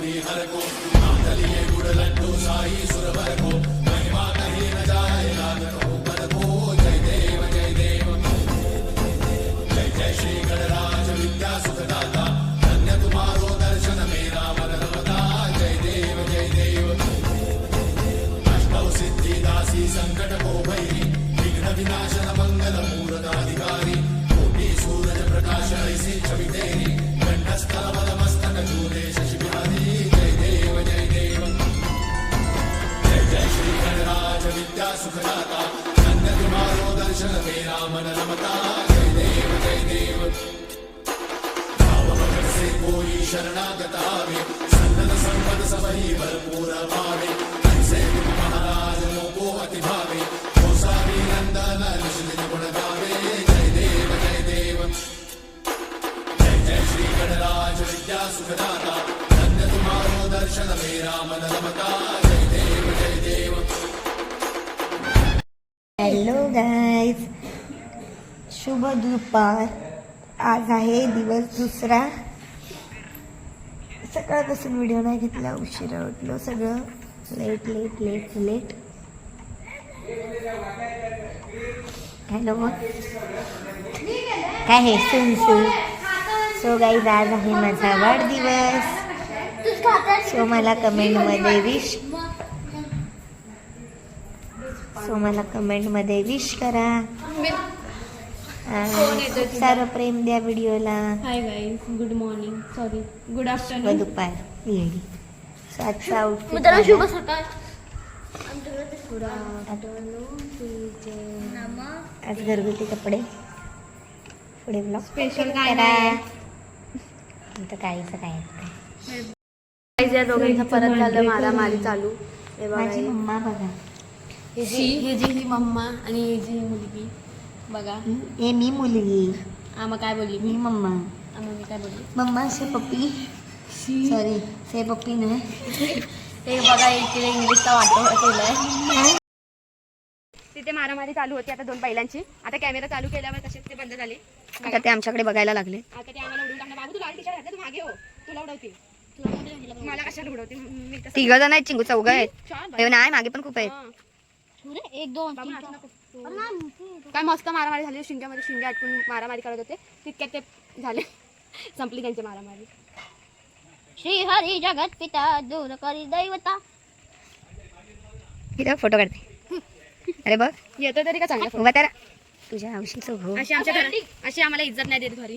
గౌరీ హరకు తలియే గుడలంటూ సాయి సురవరకు మహిమా కలిగిన జాయ పదకో జయ దేవ జయ దేవ. జయ జయ శ్రీ గణరాజ విద్యా సుఖదాత ధన్య కుమారో దర్శన మేరా వరదవతా జయ దేవ జయ దేవ. అష్టౌ సిద్ధి దాసి సంకట కో భైరి విఘ్న వినాశన మంగళము हॅलो गाईज शुभ दुपार. आज आहे दिवस दुसरा. सकाळपासून व्हिडिओ नाही घेतला उशिरा उठलो. सगळं late late late late hello काय हे सुन सुन. सो गाईज आज आहे माझा वाढदिवस. सो मला कमेंटमध्ये विश सो मला कमेंटमध्ये विश करा. खूप सारं प्रेम द्या व्हिडिओला. Hi guys good morning sorry good afternoon दुपार. येडी. सो आजचा आउटफिट मित्रांनो शुभ सकाळ. आज घरगुती कपडे. पुढे ब्लॉग Special काय. तर काहीच काय. या दोघांचं परत झालं मारामारी चालू. हे माझी ही. मम्मा बघा. ही जी ही जी ही मम्मा आणि ही जी मुलगी. बघा. हे मी मुलगी. आम्हा काय बोलली? मी मम्मा. आम्हा मी काय बोलली? मम्मा से पप्पी. सॉरी से पप्पी नाही ते बघा इकडे इंग्लिशचा वाटप केलाय. तिथे मारामारी चालू होती आता दोन बैलांची. आता कॅमेरा चालू केल्यावर तसेच ते बंद झाले. आता ते आमच्याकडे बघायला लागले. आता ते आम्हाला उडून टाकणार बाबू तू लाल टी शर्ट तू मागे हो. तुला उडवते मला कशाला उडवते मी तिघ जण आहेत चिंगू चौघ आहेत. नाही मागे पण खूप आहेत. हा. एक दोन काय मस्त मारामारी झाली. शिंग्यामध्ये शिंगे अटकून मारामारी करत होते. तितक्यात ते झाले. संपली त्यांची मारामारी. श्री हरी जगत पिता दूर करी दैवता. हिरा फोटो काढते. अरे बघ. येतो तरी का चांगला उभा तर. तुझ्या हौशीचं हो. अशी आमच्या घरात अशी आम्हाला इज्जत नाही देत घरी.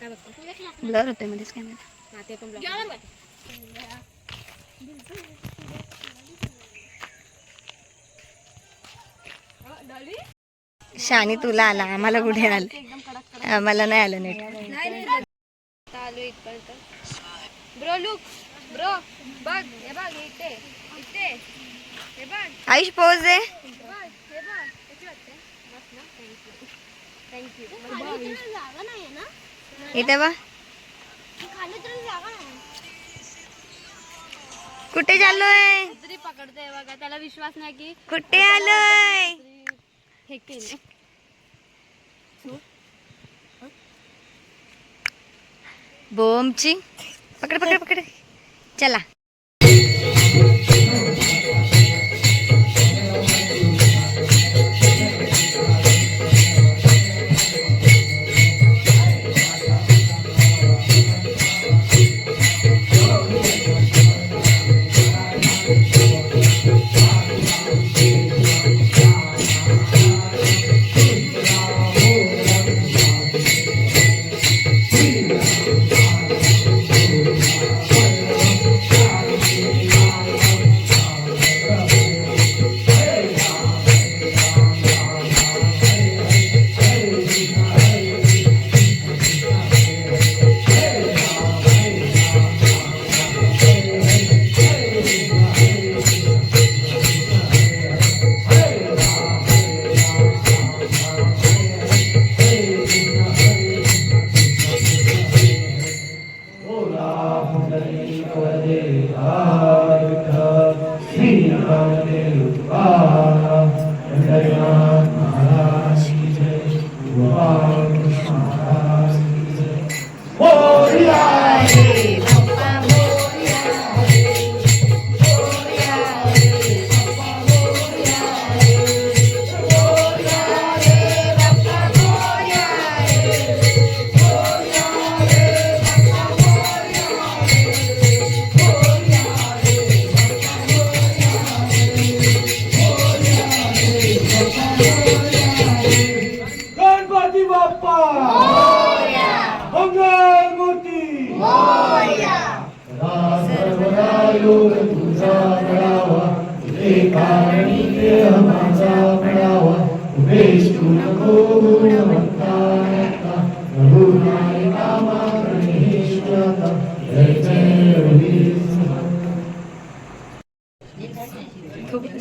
काय बघतो? ब्लर होतोय मध्येच कॅमेरा ते पण शानी तुला आला. आम्हाला कुठे आलं? आम्हाला नाही आलं नेट. आता आलो इथपर्यंत. ब्रो लुक ब्रो बघ. हे बघ इथे. इथे. हे बघ. आयुष पोच दे. हे बघ हे बघ. कशी वाटते. बस ना. थँक्यू थँक्यू जागा नाही ना? इथे बघ. कुठे चाललोय? तरी पकडते बघा. त्याला विश्वास नाही की कुठे आलोय? फेकते बोमची. पकड पकड पकड. चला.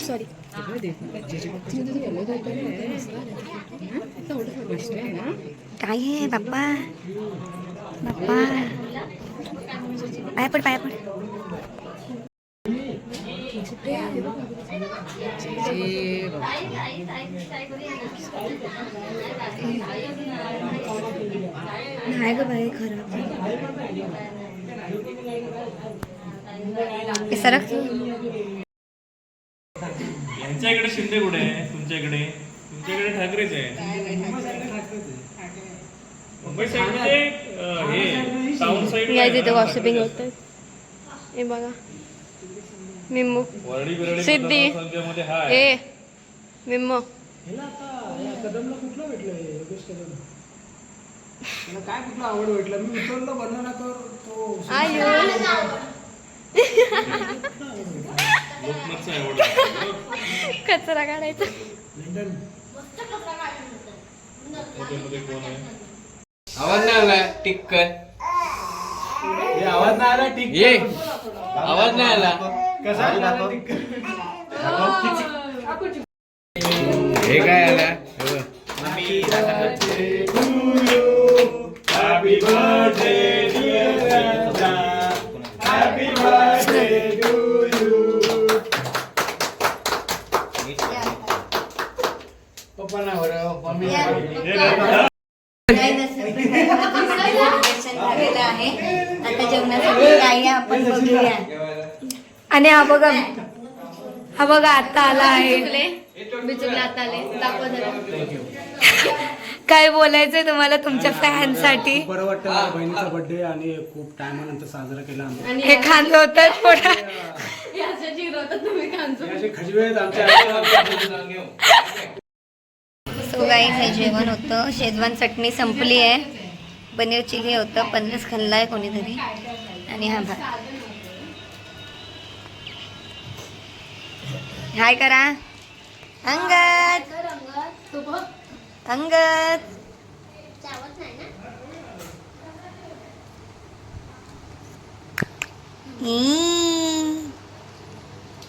सॉरी काय आहे बाप्पा बाप्पा पाय पड पाय पड नाही ग बाई खरं हे सरक यांच्या इकडे शिंदे कुठे आहे? तुमच्या इकडे तुमच्याकडे ठाकरेच आहे. मुंबई साईडमध्ये हे साईड या तिथे गॉसिपिंग होत हे बघा. मिम्मू. सिद्धी. ए मिम्मू. कदमला कुठलं भेटलं योगेश कदम? त्याला काय कुठलं आवड भेटलं? मी उतरलो वर्णना कर तो कचरा काढायचा. आवाज नाही आला टिक्कन आवाज नाही आला ठीक ये. आवाज नाही आला. कसा आला टिक्क हे काय पप्पा ना बरं मम्मी. झालेलं आहे आता जेवणासाठी काय आपण बघूया आणि हा बघा हा बघा आता आला आहे. काय बोलायचंय तुम्हाला तुमच्या फॅनसाठी? बरं वाटतं माझ्या बहिणीचा बर्थडे आणि खूप टायमानंतर साजरा केला आम्ही. हे खांद होतात थोडा हे असे आमच्या. सो गाईज हे जेवण होतं. शेजवान चटणी संपली आहे. पनीर चिली होतं. पन्नास खाल्ला आहे कोणीतरी. आणि हा भात. हाय करा. अंगद. अंगद.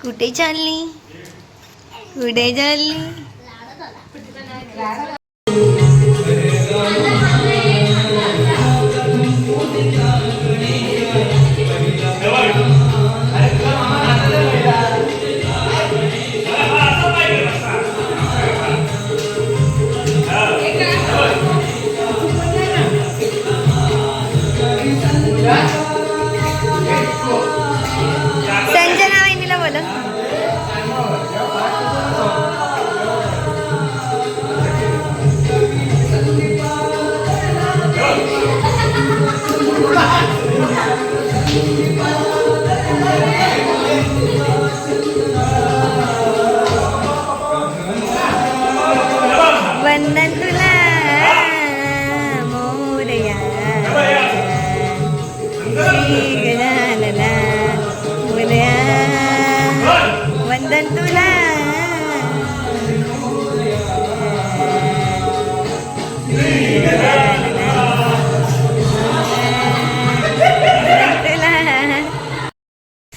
कुठे चालली? कुठे चालली?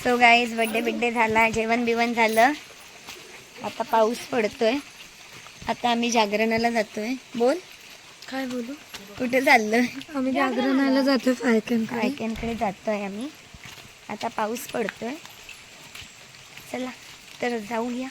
सो गाईज बड्डे बिड्डे झाला जेवण बिवण झालं. आता पाऊस पडतोय. आता आम्ही जागरणाला जातोय. बोल. काय बोलू? कुठे चाललोय? आम्ही जागरणाला जातो फायकन आयक्यांकडे जातोय आम्ही. आता पाऊस पडतोय. चला तर जाऊया.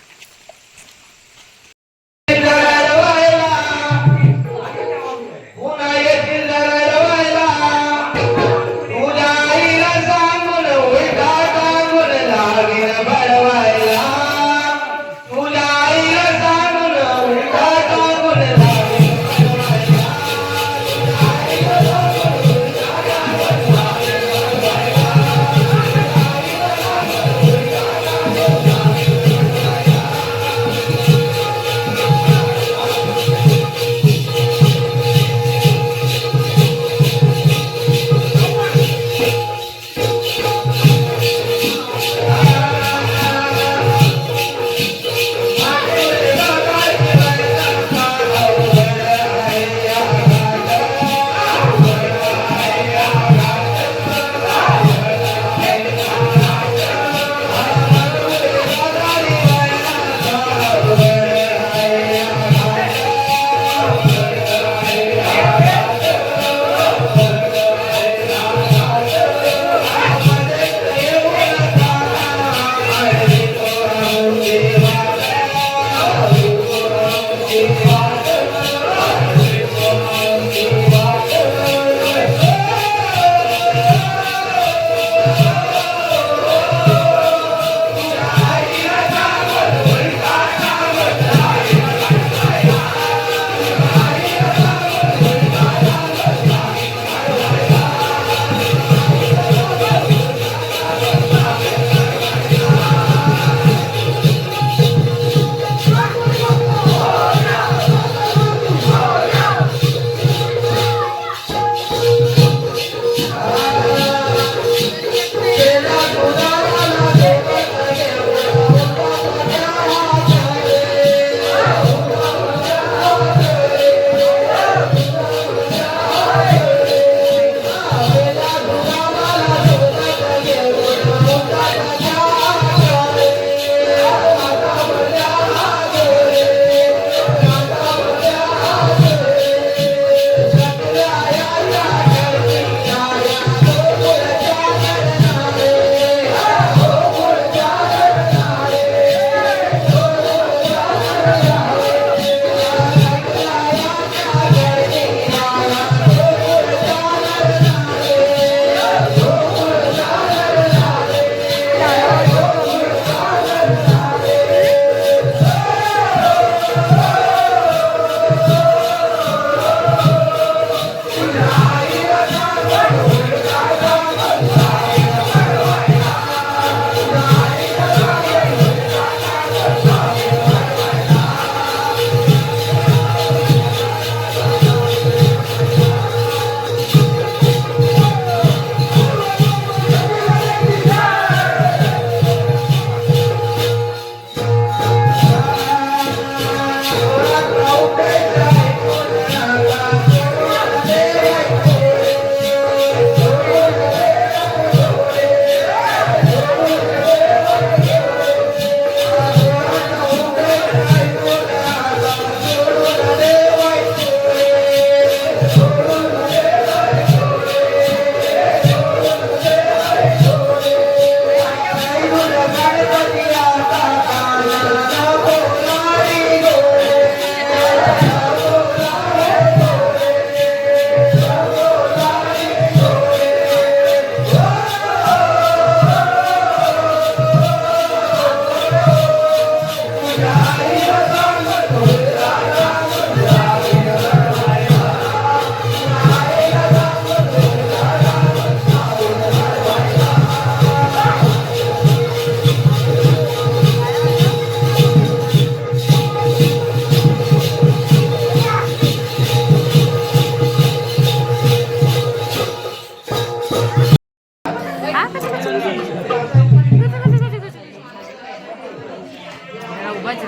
खूपच